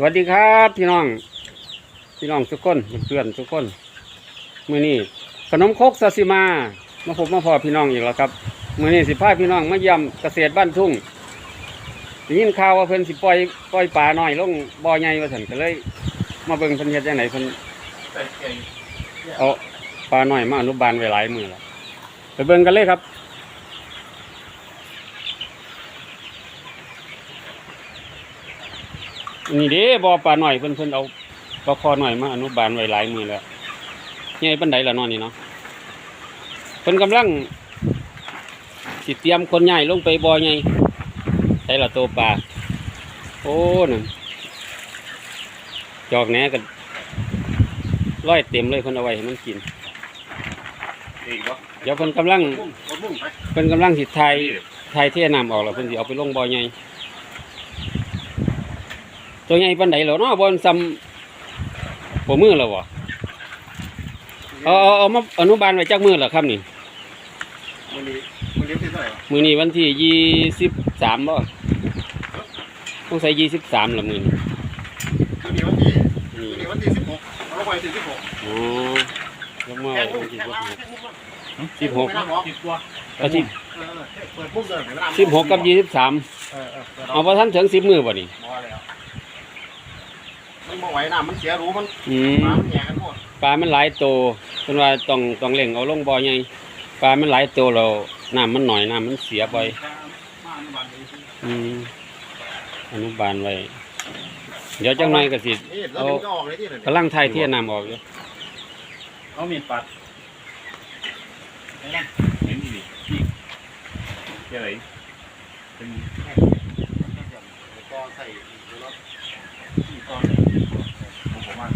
สวัสดีครับ พี่น้อง พี่น้องทุกคนเพื่อนๆทุกคนมื้อนี้ขนมครกซาซิมามาพบมาพอพี่น้องอีกแล้วครับมื้อนี้สิพาพี่น้องมาเยี่ยมเกษตรบ้านทุ่งได้ยินข่าวว่าเพิ่นสิปล่อยปล่อยปลาน้อยลงบ่อใหญ่ว่าซั่นก็เลย มาเบิ่งเพิ่นเฮ็ดจังไดเพิ่นเอาปลาน้อยมาอนุบาลไว้หลายมื้อแล้วไปเบิ่งกันเลยครับ นี่เด้บ่อปลาหน่อยเพิ่นเพิ่นเอาปลาคอหน่อยมาอนุบาลไว้หลายมือแล้วใหญ่ปานใดล่ะเนอนนี่เนาะเพิ่นกำลังสิเตรียมคนใหญ่ลงไปบ่อใหญ่ใส่ละโตวปลาโอ้นั่นจอกแหนกันร้อยเต็มเลยเพิ่นเอาไว้ให้มันกินอีกวะเดี๋ยวเพิ่นกำลังมุ่งรถมุ่งไปเพิ่นกำลังสิไทยไทยเทน้ำออกแล้วเพิ่นสิเอาไปลงบ่อใหญ่ ตัวใหญ่ปานใดแล้วเนาะบ่มันซ้ำบ่มือแล้วบ่เอาเอาเอามาอนุบาลไว้จักมือแล้วครับนี่มันนี้มันเลี้ยงที่เท่าไหร่วะมื้อนี้วันที่ยี่สิบสามบ่ต้องใส่ยี่สิบสามละมื้อนี้มันนี้วันที่นี่มันนี้วันที่สิบหกเราไปถึงสิบหกอ๋อลงมาแค่วันมุ่งที่แค่สิบหกว่าสิบหกสิบกว่าเอาสิเปิดพุ่งเดินสิบหกกับยี่สิบสามเออเออเอาพอท่านถึงสิบมือบ่นี่บ่แล้ว มันบ่ไหวน้ำมันเสียรู้มันอืมน้ำแย่กันหมดปลา มันหลายโตวเพิ่นว่าต้องต้องเล่งเอาลงบ่อใหญ่ปลา มันหลายโตวแล้วน้ำมันหน่อยน้ำมันเสียไปมาในบ้านนี้อืมอนุบาลไว้ เดี๋ยวจังหน่อยก็สินี่เราดึงก็ออกเลยที่นั่นกำลังไทยเที่ยน้ำออกอยู่เอามีดปัดเห็นดีดิเกี่ยอะไรเป็นก็ใส่รถที่ตอนผมว่า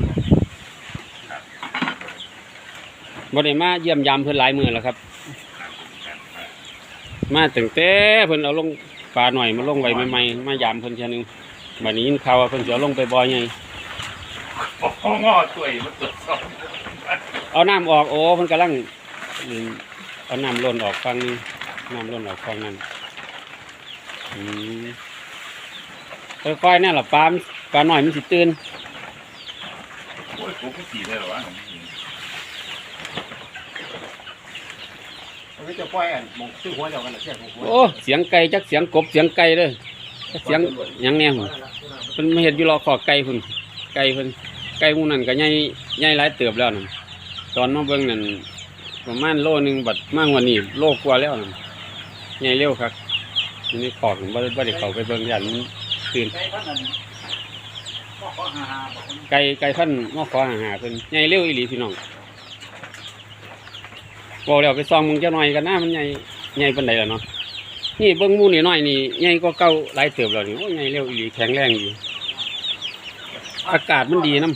บ่ได้มาเยี่ยมยามเพิ่นหลายมื้อแล้วครับ มาตั้งแต่เพิ่นเอาลงปลาหน่อยมาลงไว้ใหม่ๆมายามเพิ่นเทื่อนึงบัดนี้ยินข่าวว่าเพิ่นสิเอาลงไปบ่อใหญ่โอ้งอช่วยมาตรวจสอบเอาน้ำออกโอ้เพิ่นกำลังอืมเอาน้ำล้นออกฝั่งนึงน้ำล้นออกฝั่งนั้นอืมค่อยๆแน่ล่ะปลามันปลาหน่อยมันสิตื่นโอ้ยผมก็สีได้หรอวะ มันก็จะปล่อยอันมองชื่อหัวเดียวกันนะเสียงของหัวโอ้เสียงไก่จักเสียงกบเสียงไก่เด้อจักเสียงหยังแน่หุ่นเพิ่นมาเฮ็ดอยู่รอขอไก่พุ่นไก่เพิ่นไก่หมู่นั้นก็ใหญ่ใหญ่หลายเติบแล้วนั่นตอนมาเบิ่งนั่นประมาณโลนึงบัดมากกว่านี้โลกว่าแล้วนั่นใหญ่เร็วครับอยู่ในขอกบ่ได้บ่ได้เข้าไปเบิ่งยันมันตื่น ไก่พันนั้นก็ขอหาหาบอกคนไก่ไก่พันธุ์มาขอหาหาเพิ่นใหญ่เร็วอีหลีพี่น้อง บอกแล้วไปซองมึงจะหน่อยกันนะมันใหญ่ใหญ่ปานใดล่ะเนาะนี่เบิ่งมูนี่น้อยนี่ใหญ่กว่าเก่าหลายเติบแล้วนี่โอ้ใหญ่เร็วอีหลีแข็งแรงดีอากาศมันดีนํ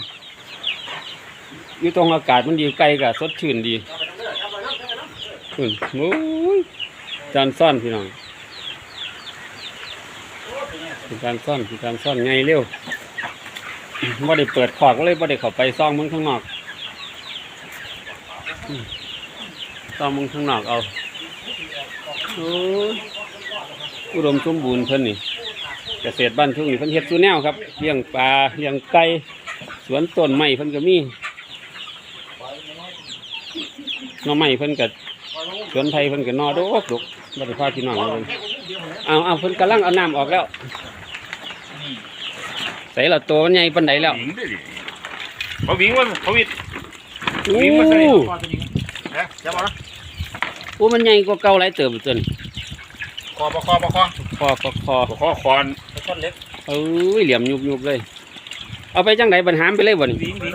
อยู่ตรงอากาศมันดีไก่ก็สดชื่นดีคุณโอ้ยจานซ่อนพี่น้องการซ่อนเป็นการซ่อนใหญ่เร็วบ่ได้เปิดขอกก็เลยบ่ได้เข้าไปซ่องมึงข้างนอก อืมซ่องมึงข้างนอกเอาโอ้ยอุดมสมบูรณ์เพิ่นนี่เกษตรบ้านทุ่งนี่เพิ่นเฮ็ดสู่แนวครับเลี้ยงปลาเลี้ยงไก่สวนต้นไม้เพิ่นก็มีหน่อไม้เพิ่นก็สวนไผ่เพิ่นก็หนอดกดกบ่ได้พาพี่น้องมาเบิ่งเอาเอาเพิ่นกำลังเอาน้ำออกแล้วใส่ละตัวมันใหญ่ปานใดแล้วหญิงด้วยดิเขาวิ่งมาเขาวิ่งโอ้วิ่งมาใส่คอตัวนี้นะจะมา โอ้มันใหญ่กว่าเก่าหลายเติบจนคอปะคอปะคอคอคอคอปะคอคอนคอนเล็กเอ้ยเหลี่ยมยุบยุบเลย เอาไปจังไดบันหามไปเลยบ่นี่วิ่งวิ่ง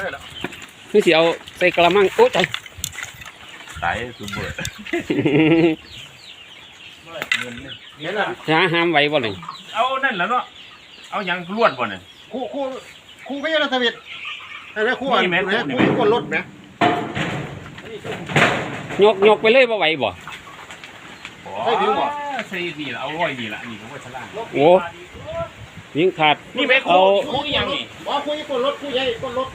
คือสิเอาใส่กระมังโอ้ใจตายสุดเบิดเห็นอะหาหามไว้บ่นี่เอานั่นแล้วเนาะเอายังลวดบ่เนี่ยคู่คู่คู่ก็ยังระเบียดแต่ไม่คู่อันนี้คู่คนรถไหม ยกยกไปเลยบ่ไหวบ่ใช่ดีบ่ใช่ดีละเอาร้อยดีละนี่ผมว่าฉลาดโอ้ยิงขาดนี่แม่เอาคู่คู่ยังนี่อ๋อคู่คนรถคู่ใหญ่คนรถ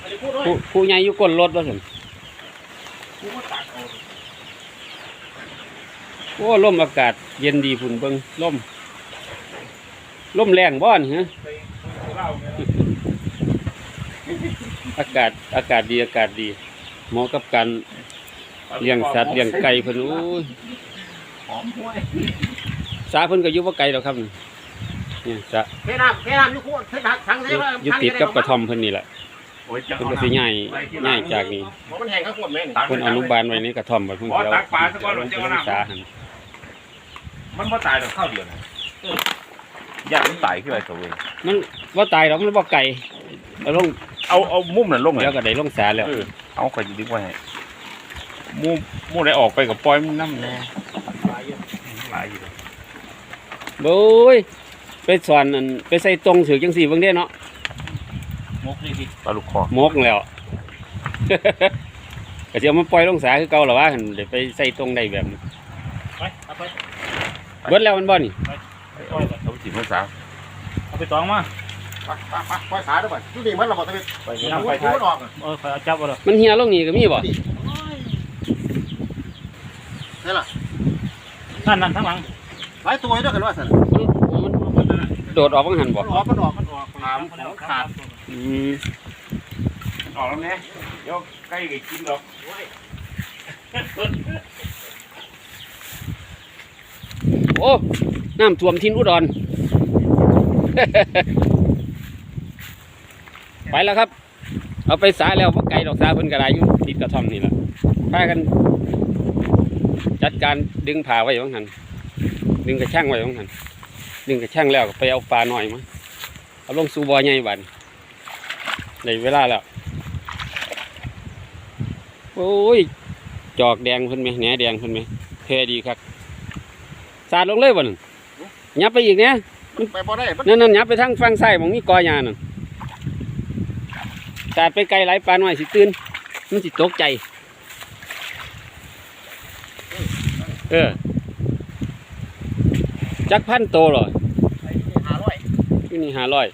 อันนี้คู่ด้วยผู้ผู้ใหญ่อยู่ก้นรถว่าซั่นคู่ก็ตักเอาโอ้ลมอากาศเย็นดีพุ่นเบิ่งลมลมแรงบ่นี่ฮะไปเล่าอากาศอากาศดีอากาศดีเหมาะกับการ เลี้ยงสัตว์เลี้ยงไก่เพิ่นโอ้ยหอมห้วยสาเพิ่นก็อยู่บ่ไกลดอกครับนี่เนี่ยสาเทน้ำเทน้ำอยู่คู่เทน้ำทั้งอเทยู่น้ำอยู่ติดกับกระท่อมเพิ่นนี่แหละโอ้ยจะเพิ่นก็สิย้ายย้ายจากนี่บอกมันแห้งข้างขวดแม่นี่เพิ่นอนุบาลไว้ในกระท่อมไว้เพิ่นสิเอาลงสาหั่นมันบ่ตายดอกข้าวเดียวนะย่างมันตายขึ้นไปตัวเองมันบ่ตายดอกมันบ่ไกลเอาลงเอาเอามุมนั่นลงเลยแล้วก็ได้ลงสาแล้วเออเอาไปดึงไว้ให้ มุมมุมไหนออกไปกับปล่อยมันน้ำแน่หลายอยู่โอ้ยไปสอนอันไปใส่ตรงถือจังซี่เบิ่งเด้เนาะมกนี่ดิปลาลูกคอหมกแล้วก็สิเอามาปล่อยลงสาคือเก่าล่ะว่าหั่นเดี๋ยวไปใส่ตรงได้แบบนี้ไปเอาไปเบิดแล้วมันบ่นี่เอาเอาถิ่นภาษาเอาไปตองมาไปไปไปปล่อยขาด้วยก่อนดูดิมันระบบตะเวนไปดูมันดูมันออกอะเออคอยเอาจับเอาเลยมันเหี่ยลงนี่ก็มีบ่ นี่ล่ะนั่นนั่นทั้งหลังหลายตัวอยู่ด้วยกันว่าสันมันโดดออกบังหันบ่มันออกมันออกมันออกถามของขาดอืมออกแล้วแน่เดี๋ยวใกล้กับกินดอกโอ้น้ำท่วมทินอุดรไปแล้วครับ เอาไปสาแล้วบ่ไกลดอกสาเพิ่นก็ได้อยู่ติดกระท่อมนี่ล่ะพากัน จัดการดึงผ่าไว้บังหันดึงกระช่างไว้บังหันดึงกระช่างแล้วก็ไปเอาปลาหน่อยมาเอาลงสู่บ่อใหญ่บัดในเวลาแล้วโอ้ยจอกแดงเพิ่นไหมแหนแดงเพิ่นไหมเท่ดีครับสาดลงเลยบ่นั่นยับไปอีกเนี่ยไปบ่ได้มันนั่นนั่นยับไปทางฝั่งซ้ายของมีกอหญ้านั่นสาดไปไกลหลายปลาหน่อยสิตื่นมันสิตกใจ เออ จักพันโตเหรอหาร้อยที่นี่ห้าร้อย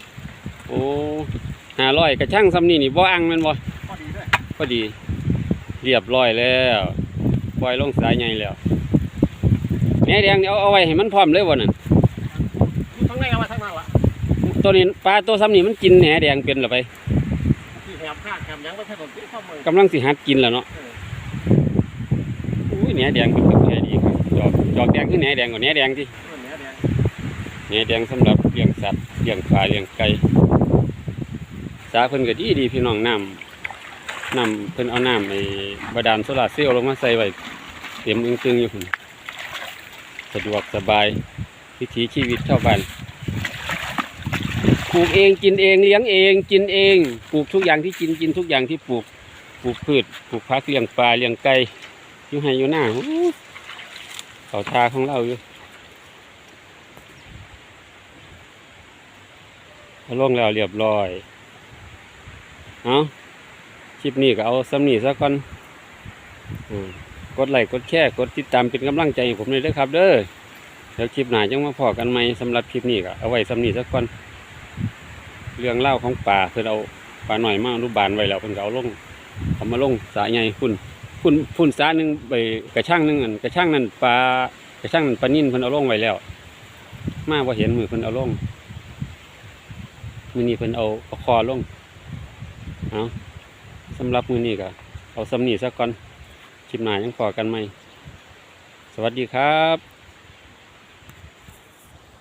โอ้ห้าร้อยกระช่างซ้ำนี่นี่บ่อังแมันบ่พอดีด้วยพอดี เรียบร้อยแล้วปล่อยลงสายใหญ่แล้วแหนแดงนี่เอาเอาไว้ให้มันพร้อมเลยบ่นั่นทั้งในเอามาทั้งนั้นละตัวนี้ปลาตัวซ้ำนี่มันกินแหนแดงเป็นหรือไปที่แหมข้างแหมยังไม่ใช่ผมที่ข้อมือกำลังสิหัดกินแล้วเนาะอุ้ยแหนแดงเป็นกับแหน ดอกจอกแดงคือแหนแดงกว่าแหนแดงที่เนื้อแดงแหนแดงสำหรับเลี้ยงสัตว์เลี้ยงปลาเลี้ยงไก่สาเพิ่นก็ดีดีพี่น้องน้ำน้ำเพิ่นเอาน้ำไอ้บาดาลโซลาเซลล์ลงมาใส่ไว้เต็มอึ้งตึงอยู่พุ่นสะดวกสบายวิถีชีวิตชาวบ้านปลูกเองกินเองเลี้ยงเองกินเองปลูกทุกอย่างที่กินกินทุกอย่างที่ปลูกปลูกพืชปลูกผักเลี้ยงปลาเลี้ยงไก่อยู่ให้อยู่หน้า เขาทาของเราอยู่เอาลงแล้วเรียบร้อย เอาคลิปนี้ก็เอาสำนีซะก่อนกดไลค์กดแชร์กดติดตามเป็นกำลังใจให้ผมเลยด้อครับ เด้อเดี๋ยวคลิปหน้าจังมาพอกันไหมสำหรับคลิปนี้ก็เอาไว้สำนีซะก่อน เรื่องเล่าของป่าเพิ่นเอาปลาหน่อยมาอนุบาลไว้แล้วเพิ่นก็เอาลงเอามาลงสายใหญ่คุณ คุณพุ่นสาหนึ่งไปกระช่างหนึ่งอันกระช่างนั้นปลากระช่างนั่นปลานิ่นเพิ่นเอาลงไว้แล้ว มาพอเห็นมือเพิ่นเอาลงมือนี้เพิ่นเอาเอาคอลงเอาสำหรับมือนี้ก็เอาสำนีซะก่อนคลิปหน้ายังพอกันไหมสวัสดีครับ